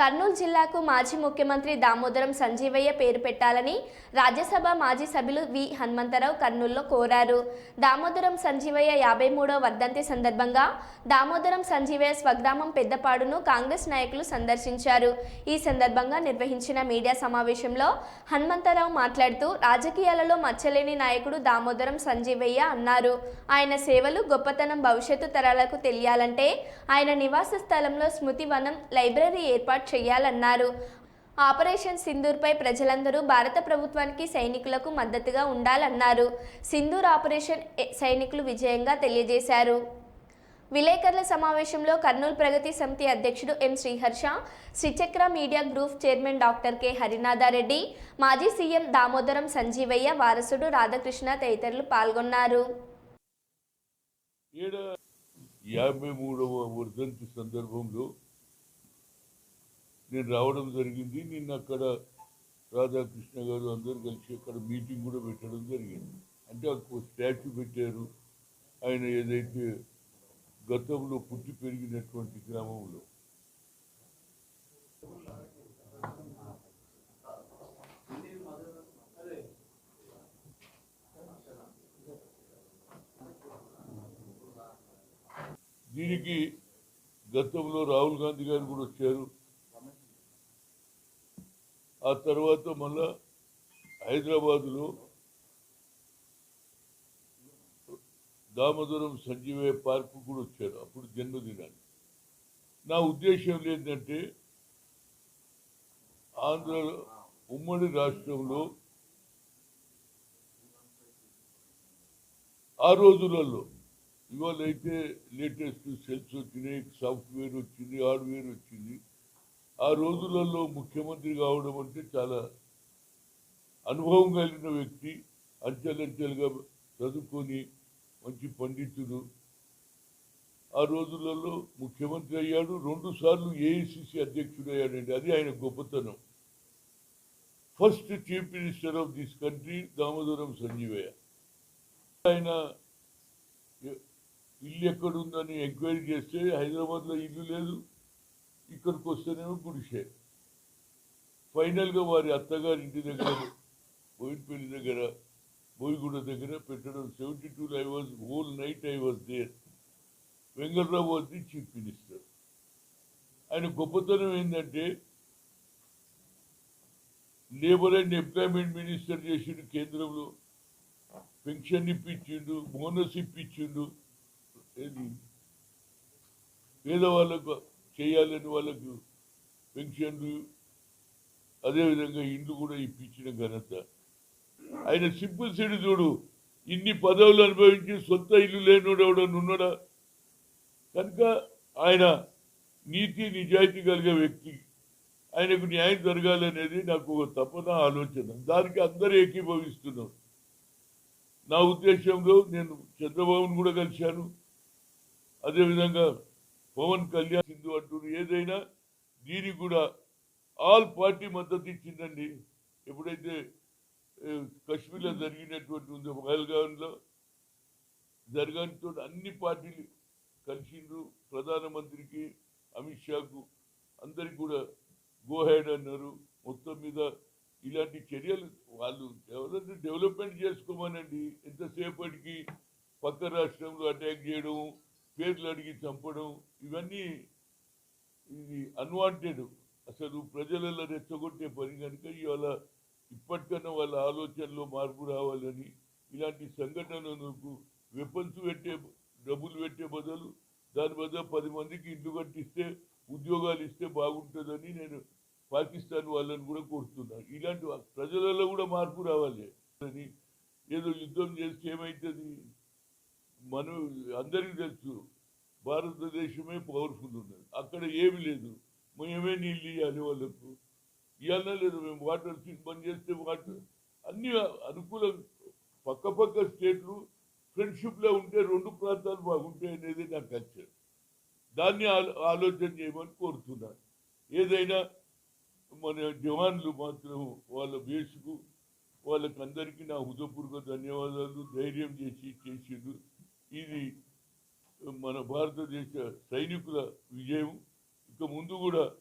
కర్నూలు జిల్లాకు మాజీ ముఖ్యమంత్రి దామోదరం సంజీవయ్య పేరు పెట్టాలని రాజ్యసభ మాజీ సభ్యులు వి. హనుమంతరావు కర్నూలులో కోరారు. దామోదరం సంజీవయ్య యాభై మూడవ వర్ధంతి సందర్భంగా దామోదరం సంజీవయ్య స్వగ్రామం పెద్దపాడును కాంగ్రెస్ నాయకులు సందర్శించారు. ఈ సందర్భంగా నిర్వహించిన మీడియా సమావేశంలో హనుమంతరావు మాట్లాడుతూ రాజకీయాలలో మచ్చలేని నాయకుడు దామోదరం సంజీవయ్య అన్నారు. ఆయన సేవలు గొప్పతనం భవిష్యత్తు తరాలకు తెలియాలంటే ఆయన నివాస స్థలంలో స్మృతివనం లైబ్రరీ ఏర్పాటు చేయాలన్నారు. ఆపరేషన్ సింధూర్పై ప్రజలందరూ భారత ప్రభుత్వానికి సైనికులకు మద్దతుగా ఉండాలన్నారు. సింధూర్ ఆపరేషన్ సైనికులు విజయంగా తెలియజేశారు. విలేకరుల సమావేశంలో కర్నూలు ప్రగతి సమితి అధ్యక్షుడు M Sriharsha Srichakra media group chairman doctor K Harinatha Reddy మాజీ సీఎం దామోదరం సంజీవయ్య వారసుడు రాధాకృష్ణ తదితరులు పాల్గొన్నారు. యాభై మూడవ వర్ధంతి సందర్భంలో నేను రావడం జరిగింది. నిన్న అక్కడ రాధాకృష్ణ గారు అందరూ కలిసి అక్కడ మీటింగ్ కూడా పెట్టడం జరిగింది. అంటే ఒక స్టాచ్యూ పెట్టారు. ఆయన ఏదైతే గతంలో పుట్టి పెరిగినటువంటి గ్రామంలో. దీనికి గతంలో రాహుల్ గాంధీ గారు కూడా వచ్చారు. ఆ తర్వాత మళ్ళా హైదరాబాదులో దామోదరం సంజీవయ్య పార్కు కూడా వచ్చారు. అప్పుడు జన్మదినాన్ని. నా ఉద్దేశం ఏంటంటే ఆంధ్ర ఉమ్మడి రాష్ట్రంలో ఆ రోజులలో ఇవాళ అయితే లేటెస్ట్ సెల్స్ వచ్చినాయి సాఫ్ట్వేర్ వచ్చింది హార్డ్వేర్ వచ్చింది. ఆ రోజులలో ముఖ్యమంత్రి కావడం అంటే చాలా అనుభవం కలిగిన వ్యక్తి అంచెలంచెలుగా చదువుకొని మంచి పండితుడు. ఆ రోజులలో ముఖ్యమంత్రి అయ్యాడు. రెండు సార్లు ఏఐసిసి అధ్యక్షుడు అయ్యాడండి అది ఆయన గొప్పతనం. First chief minister of this country Damodaram Sanjivayya. ఆయన ఇల్లు ఎక్కడుందని ఎంక్వైరీ చేస్తే హైదరాబాద్లో ఇల్లు లేదు. ఇక్కడికి వస్తేనేమో గుడిసే. ఫైనల్గా వారి అత్తగారి ఇంటి దగ్గర బోయినపల్లి దగ్గర బోయిగూడ దగ్గర పెట్టడం సెవెంటీ టూలో I was whole night I was there Venkatrao was chief minister ఆయన గొప్పతనం ఏంటంటే లేబర్ అండ్ ఎంప్లాయ్మెంట్ మినిస్టర్ చేసిండు కేంద్రంలో. పెన్షన్ ఇప్పించిండు బోనస్ ఇప్పించిండు. ఏది? పేదవాళ్ళకు చేయాలని వాళ్ళకు పెన్షన్లు అదేవిధంగా ఇండ్లు కూడా ఇప్పించిన ఘనత. ఆయన సింపుల్ సిడి చూడు ఇన్ని పదవులు అనుభవించి సొంత ఇల్లు లేనివాడు ఎవడన్నా ఉన్నాడా? కనుక ఆయన నీతి నిజాయితీ కలిగే వ్యక్తి. ఆయనకు న్యాయం జరగాలనేది నాకు ఒక తపన ఆలోచన. దానికి అందరూ ఏకీభవిస్తున్నాం. నా ఉద్దేశంలో నేను చంద్రబాబును కూడా కలిశాను. అదేవిధంగా పవన్ కళ్యాణ్ సింధు అంటున్నారు ఏదైనా దీనికి కూడా ఆల్ పార్టీ మద్దతు ఇచ్చిందండి. ఎప్పుడైతే కశ్మీర్లో జరిగినటువంటి ఉందో పహల్గాన్లో జరగడంతో అన్ని పార్టీలు కలిసిండ్రు. ప్రధానమంత్రికి అమిత్ షాకు అందరికి కూడా గోహెడ్ అన్నారు. మొత్తం మీద ఇలాంటి చర్యలు వాళ్ళు ఎవరైతే డెవలప్మెంట్ చేసుకోమనండి. ఎంతసేపటికి పక్క రాష్ట్రంలో అటాక్ చేయడం పేర్లు అడిగి చంపడం ఇవన్నీ ఇది అన్వాంటెడ్ అసలు ప్రజలలో రెచ్చగొట్టే పని కనుక ఇవాళ ఇప్పటికన్నా వాళ్ళ ఆలోచనలో మార్పు రావాలని ఇలాంటి సంఘటనలకు వెపన్స్ పెట్టే డబ్బులు పెట్టే బదులు దాని బదులు పది మందికి ఇల్లు కట్టిస్తే ఉద్యోగాలు ఇస్తే బాగుంటుందని నేను పాకిస్తాన్ వాళ్ళని కూడా కోరుతున్నాను ఇలాంటి ప్రజలలో కూడా మార్పు రావాలి అని. ఏదో యుద్ధం చేస్తే ఏమవుతుంది మనం అందరికీ తెలుసు భారతదేశమే పవర్ఫుల్ ఉన్నది అక్కడ ఏమి లేదు. మేమే నీళ్ళు ఇవ్వాలి వాళ్ళకు. ఇవ్వాలన్నా లేదు మేము వాటర్ సీట్ బంద్ చేస్తే వాటర్. అన్ని అనుకూలం పక్క పక్క స్టేట్లు ఫ్రెండ్షిప్లో ఉంటే రెండు ప్రాంతాలు బాగుంటాయి అనేది నా కల్చర్. దాన్ని ఆలో- ఆలోచన చేయమని కోరుతున్నాను. ఏదైనా మన జవాన్లు మాత్రం వాళ్ళ బేసుకు వాళ్ళకందరికీ నా హృదయపూర్వక ధన్యవాదాలు ధైర్యం చేసి చేసిండు ఇది మన భారతదేశ సైనికుల విజయం. ఇక ముందు కూడా